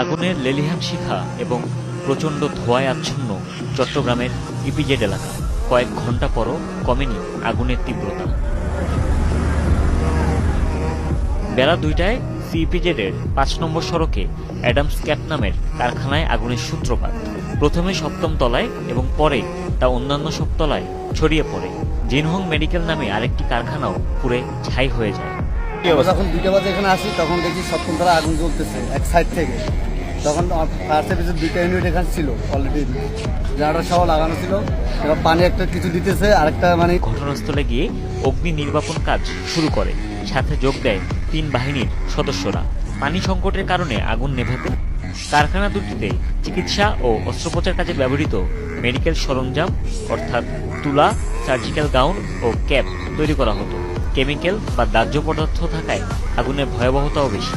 আগুনের লেলিহান শিখা এবং প্রচণ্ড ধোঁয়ায় আচ্ছন্ন চট্টগ্রামের ইপিজেড এলাকা। কয়েক ঘণ্টা পরও কমেনি আগুনের তীব্রতা। বেলা দুইটায় সিইপিজেডের পাঁচ নম্বর সড়কে অ্যাডামস ক্যাপ নামের কারখানায় আগুনের সূত্রপাত। প্রথমে সপ্তম তলায় এবং পরে তা অন্যান্য সব তলায় ছড়িয়ে পড়ে। জিনহং মেডিকেল নামে আরেকটি কারখানাও পুড়ে ছাই হয়ে যায়। আমরা যখন দুইটা বাজে এখানে আসি তখন দেখি সপ্তম তলা আগুন জ্বলতেছে এক সাইড থেকে। তখন ফায়ার সার্ভিসের দুইটা ইউনিট এখানে ছিল অলরেডি জেনারেটর সহ লাগানো ছিল এবার পানি একটা কিছু দিতেছে আরেকটা মানে ঘটনাস্থলে গিয়ে অগ্নি নির্বাপন কাজ শুরু করে। সাথে যোগ দেয় তিন বাহিনীর সদস্যরা। পানি সংকটের কারণে আগুন নেভাতে কারখানা দুটিতে চিকিৎসা ও অস্ত্রোপচার কাজে ব্যবহৃত মেডিকেল সরঞ্জাম অর্থাৎ তুলা সার্জিক্যাল গাউন ও ক্যাপ তৈরি করা হতো। কেমিক্যাল বা দাহ্য পদার্থ থাকায় আগুনের ভয়াবহতাও বেশি।